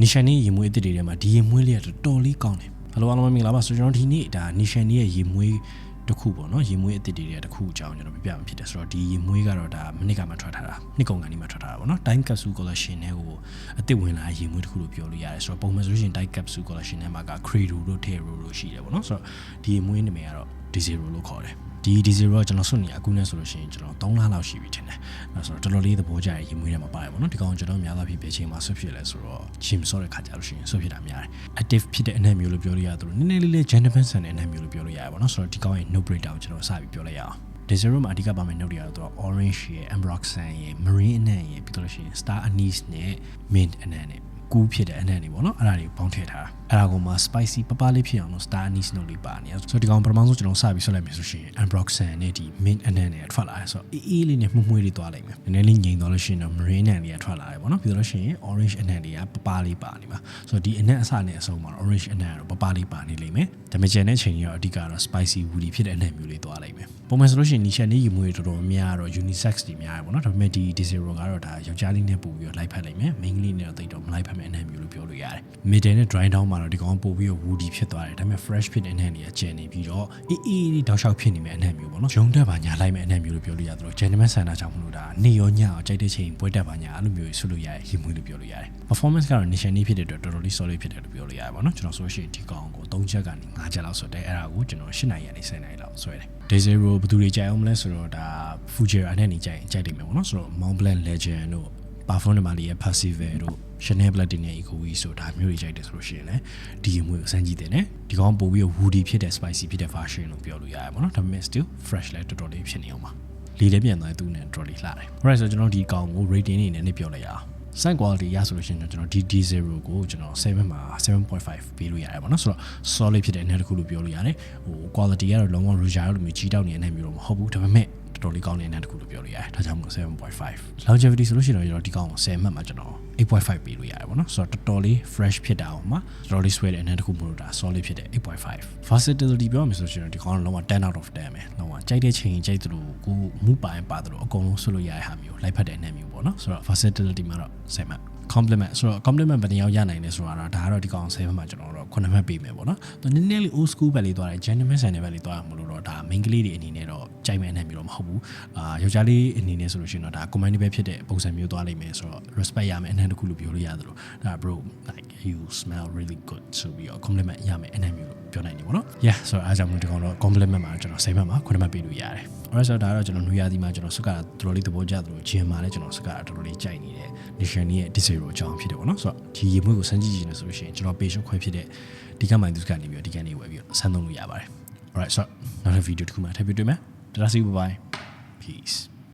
နီရှန်နီရေမွေးအစ်စ်တွေထဲမှာဒီရေမွေးလေးကတော်တော်လေးကောင်းတယ်ဟယ်လိုအားလုံးမင်္ဂလာပါဆိုကျွန်တော်ဒီနေ့ဒါနီရှန်နီရဲ့ရေမွေးတစ်ခုပေါ့နော်ရေမွေးအစ်စ်တွေကတစ်ခုအကြောင်းကျွန်တော်ပြပြမှာဖြစ်တယ်ဆိုတော့ဒီရေမွေးကတော့ဒါမနစ်ကမှထွက်ထားတာနှစ်ကုန်ကနေမှထွက်ထားတာပေါ့နော် time capsule collection နဲ့ကိုအစ်စ်ဝင်လာရေမွေးတစ်ခုလို့ပြောလို့ရတယ်ဆိုတော့ပုံမှန်ဆိုလို့ရှိရင် time capsule collection နဲ့မှာက credo တို့ tero တို့ရှိတယ်ပေါ့နော်ဆိုတော့ဒီရေမွေးနာမည်ကတော့ d0 လို့ခေါ်တယ် ဒီဒီဇီရိုကကျွန်တော်စွန့်နေအခုနဲ့ဆိုလို့ရှိရင်ကျွန်တော်3လလောက်ရှိပြီထင်တယ်။အဲဆိုတော့တော်တော်လေးသဘောကျရရေမွေးထဲမှာပါတယ်ပေါ့နော်။ဒီကောင်ကျွန်တော်များသောဖြစ်ဖြစ်ချင်းမှာဆွဖြစ်လဲဆိုတော့ gym ဆော့တဲ့ခါကြလို့ရှိရင်ဆွဖြစ်တာများတယ်။ active ဖြစ်တဲ့အနက်မျိုးလို့ပြောလို့ရသလိုနည်းနည်းလေးလေး gentleman ဆန်တဲ့အနက်မျိုးလို့ပြောလို့ရတယ်ပေါ့နော်။ဆိုတော့ဒီကောင်ရဲ့ no breakdown ကိုကျွန်တော်စပြီးပြောလိုက်ရအောင်။ Desero မှာအဓိကပါမယ့် note တွေကတော့ orange ရယ် ambroxan ရယ် marine အနံ့ရယ်ပြီးတော့လို့ရှိရင် star anise နဲ့ mint အနံ့နဲ့ကူးဖြစ်တဲ့အနံ့တွေပေါ့နော်အဲ့ဒါတွေကိုပေါင်းထည့်ထားတာ အဲ့ဒါကိုမှ spicy ပပလေးဖြစ်အောင်လို့ star anise နှုတ်လေးပါနေဆိုတော့ဒီကောင်ပထမဆုံးကျွန်တော်စပြီးဆွဲလိုက်မယ်ဆိုရှင် ambroxan နဲ့ဒီ mint အနံ့တွေထွက်လာတယ်ဆိုတော့အေးအေးလေးနဲ့မှုမှုလေးသွားလိုက်မယ်နည်းနည်းလေးငြိမ်သွားလို့ရှိရင်တော့ marine အနံ့တွေကထွက်လာတယ်ပေါ့နော်ပြီးတော့လို့ရှိရင် orange အနံ့တွေကပပလေးပါနေမှာဆိုတော့ဒီအနံ့အစနဲ့အဆုံးမှာ orange အနံ့ကတော့ပပလေးပါနေလိမ့်မယ်ဒါပေမဲ့ကျန်တဲ့ချိန်ကြီးတော့အဓိကတော့ spicy woody ဖြစ်တဲ့အနံ့မျိုးလေးသွားလိုက်မယ်ပုံမှန်ဆိုလို့ရှိရင်ဒီချက်နေယူမွေးတော်တော်များတော့ unisex တွေများတယ်ပေါ့နော်ဒါပေမဲ့ဒီ D0 ကတော့ဒါယောက်ျားလေးနဲ့ပို့ပြီးတော့လိုက်ဖက်လိုက်မယ် main လေးနဲ့တော့တိတ်တော့မလိုက်ဖက်မယ့်အနံ့မျိုးလို့ပြောလို့ရတယ် middle နဲ့ dry down မှာတော့ဒီကောင်ပို့ပြီးတော့ woody ဖြစ်သွားတယ်ဒါပေမဲ့ fresh ဖြစ်တဲ့အနံ့တွေကကျန်နေပြီးတော့အေးအေးလေးတောက်လျှောက်ဖြစ်နေမယ့်အနံ့မျိုးပေါ့နော်ဂျုံတက်ပါညာလိုက်မယ့်အနံ့မျိုးလို့ပြောလို့ရတယ် gentleman ဆန္ဒကြောင့်မလို့ဒါနေရောညအောင်ကြိုက်တဲ့ချိန်ပွဲတက်ပါညာအဲ့လိုမျိုးဆွလို့ရတယ်ရေမွေးလို့ပြောလို့ရတယ် performance ကတော့ nation နေဖြစ်တဲ့အတွက်တော်တော်လေး solid ဖြစ်တယ်လို့ပြောလို့ရတယ်ပေါ့နော်ကျွန်တော်ဆိုလို့ရှိရင်ဒီကောင်ကို3ချက်ကနေ5ချက်လောက်ဆွတယ်အဲ့ဒါကိုကျွန်တော်8နိုင်ရနေ10နိုင်လောက်ဆွဲတယ် Day Zero ဘယ်သူတွေကြိုက်အောင်မလဲဆိုတော့ဒါ Fujira နဲ့နေကြိုက်ကြိုက်တယ်မယ်ပေါ့နော်ဆိုတော့ Mont Blanc Legend တို့ Parfum de Mali ရဲ့ Passive တို့ Chanel Platinum နဲ့ Eco We ဆိုတာမျိုးတွေကြိုက်တယ်ဆိုလို့ရှိရင်လည်းဒီအမွေကိုစမ်းကြည့်တယ်နော်ဒီကောင်ပို့ပြီး woody ဖြစ်တဲ့ spicy ဖြစ်တဲ့ version လို့ပြောလို့ရတယ်ပေါ့နော်ဒါပေမဲ့ still fresh လည်းတော်တော်လေးဖြစ်နေအောင်ပါလီလည်းပြန်သွားသူနဲ့တော်တော်လေးလှတယ် alright ဆိုတော့ကျွန်တော်ဒီကောင်ကို rating အနေနဲ့ပြောလိုက်ရအောင် sound quality ရဆိုလို့ရှိရင်ကျွန်တော် DD0 ကိုကျွန်တော်7မှာ7.5ပေးလို့ရတယ်ပေါ့နော်ဆိုတော့ solid ဖြစ်တဲ့အနေတစ်ခုလို့ပြောလို့ရတယ်ဟို quality ကတော့လုံးဝ Roger လိုမျိုးကြီးတောက်နေတဲ့အနေမျိုးတော့မဟုတ်ဘူးဒါပေမဲ့ တော်တော်လေးကောင်းတဲ့အနေတစ်ခုလို့ပြောလို့ရတယ်ဒါကြောင့်မို့7.5 longevity ဆိုလို့ရှိရင်တော့ဒီကောင်ကို10မှတ်မှာကျွန်တော်8.5ပေးလို့ရတယ်ပေါ့နော်ဆိုတော့တော်တော်လေး fresh ဖြစ်တာအောင်မှာတော်တော်လေး swell တဲ့အနေတစ်ခုမလို့ဒါ solid ဖြစ်တဲ့8.5 versatility ပြောရမယ်ဆိုရှင်တော့ဒီကောင်ကလုံးဝ10 out of 10ပဲလုံးဝကြိုက်တဲ့ချိန်ကြိုက်သလိုကိုမူပိုင်ပါတယ်လို့အကုန်လုံးဆွလို့ရတဲ့ဟာမျိုးလိုက်ဖက်တဲ့အနေမျိုးပေါ့နော်ဆိုတော့ versatility မှာတော့10မှတ် compliment ဆိုတော့ compliment ဘယ်နှယောက်ရနိုင်လဲဆိုတာတော့ဒါကတော့ဒီကောင်7မှာကျွန်တော်တို့9မှတ်ပေးမယ်ပေါ့နော်။နည်းနည်းလေး old school ပဲလေးသွားတယ် gentleman ဆန်တဲ့ပဲလေးသွားရမလို့တော့ဒါ main ကလေးတွေအနေနဲ့တော့ကြိုက်မဲ့အနေမျိုးတော့မဟုတ်ဘူး။အာယောက်ျားလေးအနေနဲ့ဆိုလို့ရှိရင်တော့ဒါ commendable ဖြစ်တဲ့ပုံစံမျိုးသွားလိမ့်မယ်ဆိုတော့ respect ရမယ်အနေတစ်ခုလို့ပြောလို့ရတယ်လို့ဒါ bro like you smell really good ဆိုပြီးတော့ compliment ရမယ်အနေမျိုးလို့ ပြောနိုင်တယ်ပေါ့နော်။ yeah ဆိုတော့အားကြောင့်မလို့ဒီကောင်တော့ compliment မှာကျွန်တော်7မှတ်မှာ9မှတ်ပေးလို့ရတယ်။ alright ဆိုတော့ဒါကတော့ကျွန်တော်နွေရာသီမှာကျွန်တော်စုကတော်တော်လေးသဘောကျသလို gym မှာလည်းကျွန်တော်စုကတော်တော်လေးကြိုက်နေတယ် nation ရဲ့ disero အကြောင်းဖြစ်တယ်ပေါ့နော်ဆိုတော့ဒီရေမွေးကိုစမ်းကြည့်ကြည့်နေဆိုလို့ရှိရင်ကျွန်တော် page ခွဲဖြစ်တဲ့ဒီကမိုင်သူကနေပြီးတော့ဒီကနေဝယ်ပြီးတော့ဆန်းသုံးလို့ရပါတယ် alright ဆိုတော့နောက်တစ် video တစ်ခုမှထပ်ပြီးတွေ့မယ် tata see you bye bye peace